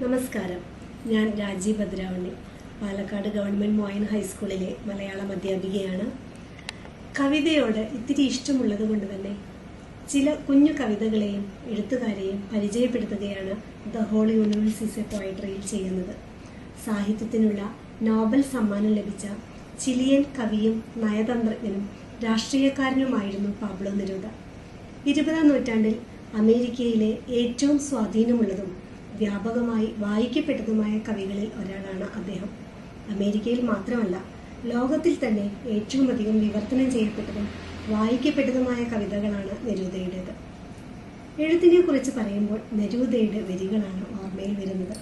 നമസ്കാരം. ഞാൻ രാജീവ് ഭദ്രാവണ്ണി പാലക്കാട് ഗവൺമെന്റ് മോയിൻ ഹൈസ്കൂളിലെ മലയാളം അധ്യാപികയാണ്. കവിതയോട് ഇത്തിരി ഇഷ്ടമുള്ളത് കൊണ്ട് തന്നെ ചില കുഞ്ഞു കവിതകളെയും എഴുത്തുകാരെയും പരിചയപ്പെടുത്തുകയാണ് the whole universe is a പോയട്രിയിൽ ചെയ്യുന്നത്. സാഹിത്യത്തിനുള്ള നോബൽ സമ്മാനം ലഭിച്ച ചിലിയൻ കവിയും നയതന്ത്രജ്ഞനും രാഷ്ട്രീയക്കാരനുമായിരുന്നു പാബ്ലോ നിരൂത ഇരുപതാം നൂറ്റാണ്ടിൽ അമേരിക്കയിലെ ഏറ്റവും സ്വാധീനമുള്ളതും വ്യാപകമായി വായിക്കപ്പെട്ടതുമായ കവികളിൽ ഒരാളാണ് അദ്ദേഹം. അമേരിക്കയിൽ മാത്രമല്ല ലോകത്തിൽ തന്നെ ഏറ്റവും അധികം വിവർത്തനം ചെയ്യപ്പെട്ടതും വായിക്കപ്പെട്ടതുമായ കവിതകളാണ് നെരൂദയുടേത്. എഴുത്തിനെ കുറിച്ച് പറയുമ്പോൾ നെരൂദയുടെ വരികളാണ് ഓർമ്മയിൽ വരുന്നത്.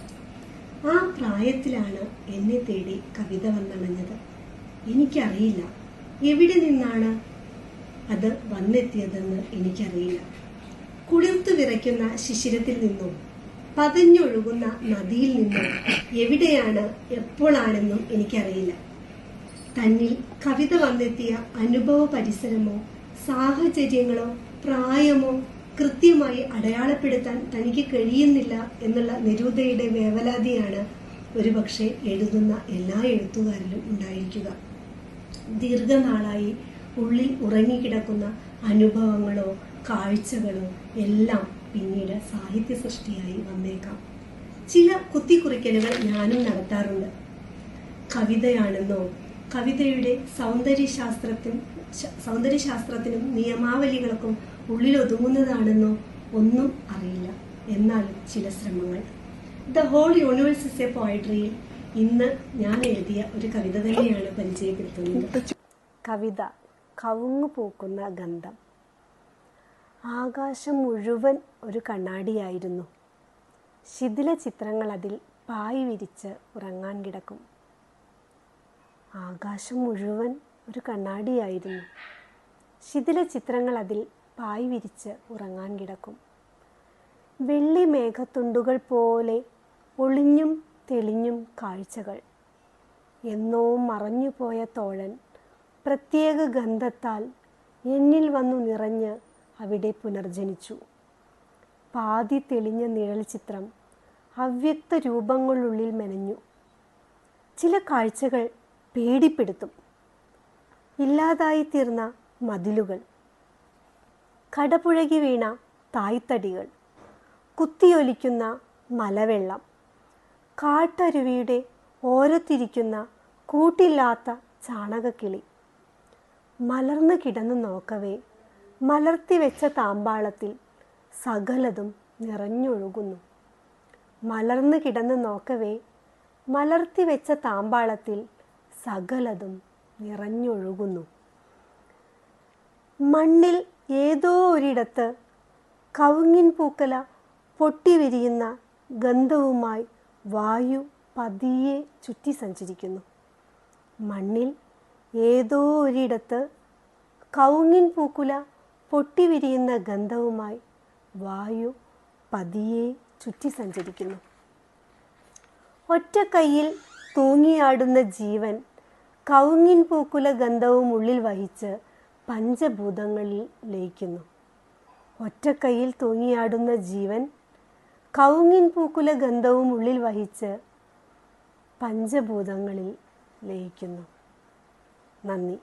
ആ പ്രായത്തിലാണ് എന്നെ തേടി കവിത വന്നണഞ്ഞത്. എനിക്കറിയില്ല എവിടെ നിന്നാണ് അത് വന്നെത്തിയതെന്ന് എനിക്കറിയില്ല. കുളിർത്തു വിറയ്ക്കുന്ന ശിശിരത്തിൽ നിന്നും പതഞ്ഞൊഴുകുന്ന നദിയിൽ നിന്ന് എവിടെയാണ് എപ്പോഴാണെന്നും എനിക്കറിയില്ല. തന്നിൽ കവിത വന്നെത്തിയ അനുഭവ പരിസരമോ സാഹചര്യങ്ങളോ പ്രായമോ കൃത്യമായി അടയാളപ്പെടുത്താൻ തനിക്ക് കഴിയുന്നില്ല എന്നുള്ള നിരൂതയുടെ വേവലാതിയാണ് ഒരുപക്ഷെ എഴുതുന്ന എല്ലാ എഴുത്തുകാരിലും ഉണ്ടായിരിക്കുക. ദീർഘനാളായി ഉള്ളിൽ ഉറങ്ങിക്കിടക്കുന്ന അനുഭവങ്ങളോ കാഴ്ചകളോ എല്ലാം പിന്നീട് സാഹിത്യ സൃഷ്ടിയായി വന്നേക്കാം. ചില കുത്തിക്കുറിക്കലുകൾ ഞാനും നടത്താറുണ്ട്. കവിതയാണെന്നോ കവിതയുടെ സൗന്ദര്യശാസ്ത്രത്തിനും സൗന്ദര്യശാസ്ത്രത്തിനും നിയമാവലികൾക്കും ഉള്ളിലൊതുങ്ങുന്നതാണെന്നോ ഒന്നും അറിയില്ല. എന്നാലും ചില ശ്രമങ്ങൾ. The whole universe is a പോയട്രിയിൽ ഇന്ന് ഞാൻ എഴുതിയ ഒരു കവിത തന്നെയാണ് പരിചയപ്പെടുത്തുന്നത്. കവിത കവുങ്ങു പൂക്കുന്ന ഗന്ധം. ആകാശം മുഴുവൻ ഒരു കണ്ണാടിയായിരുന്നു. ശിഥില ചിത്രങ്ങൾ അതിൽ പായി വിരിച്ച് ഉറങ്ങാൻ കിടക്കും. ആകാശം മുഴുവൻ ഒരു കണ്ണാടിയായിരുന്നു. ശിഥില ചിത്രങ്ങൾ അതിൽ പായി വിരിച്ച് ഉറങ്ങാൻ കിടക്കും. വെള്ളി മേഘത്തുണ്ടുകൾ പോലെ ഒളിഞ്ഞും തെളിഞ്ഞും കാഴ്ചകൾ. എന്നോ മറഞ്ഞുപോയ തോഴൻ പ്രത്യേക ഗന്ധത്താൽ എന്നിൽ വന്നു നിറഞ്ഞ് അവിടെ പുനർജനിച്ചു. പാതി തെളിഞ്ഞ നിഴൽ ചിത്രം അവ്യക്ത രൂപങ്ങളുള്ളിൽ മെനഞ്ഞു. ചില കാഴ്ചകൾ പേടിപ്പെടുത്തും. ഇല്ലാതായിത്തീർന്ന മതിലുകൾ. കടപുഴകി വീണ തായ്തടികൾ. കുത്തിയൊലിക്കുന്ന മലവെള്ളം. കാട്ടരുവിയുടെ ഓരത്തിരിക്കുന്ന കൂട്ടില്ലാത്ത ചാണകക്കിളി. മലർന്നു കിടന്നു നോക്കവേ. മലർത്തി വെച്ച താമ്പാളത്തിൽ സകലതും നിറഞ്ഞൊഴുകുന്നു. മലർന്നു കിടന്ന് നോക്കവേ മലർത്തി വെച്ച താമ്പാളത്തിൽ സകലതും നിറഞ്ഞൊഴുകുന്നു. മണ്ണിൽ ഏതോ ഒരിടത്ത് കവുങ്ങിൻ പൂക്കല പൊട്ടിവിരിയുന്ന ഗന്ധവുമായി വായു പതിയെ ചുറ്റി സഞ്ചരിക്കുന്നു. മണ്ണിൽ ഏതോ ഒരിടത്ത് കൗങ്ങിൻ പൂക്കുല പൊട്ടിവിരിയുന്ന ഗന്ധവുമായി വായു പതിയെ ചുറ്റി സഞ്ചരിക്കുന്നു. ഒറ്റ കയ്യിൽ തൂങ്ങിയാടുന്ന ജീവൻ കൗങ്ങിൻ പൂക്കുല ഗന്ധവും ഉള്ളിൽ വഹിച്ച് പഞ്ചഭൂതങ്ങളിൽ ലയിക്കുന്നു. ഒറ്റ കയ്യിൽ തൂങ്ങിയാടുന്ന ജീവൻ കൗങ്ങിൻ പൂക്കുല ഗന്ധവും ഉള്ളിൽ വഹിച്ച് പഞ്ചഭൂതങ്ങളിൽ ലയിക്കുന്നു. നന്ദി.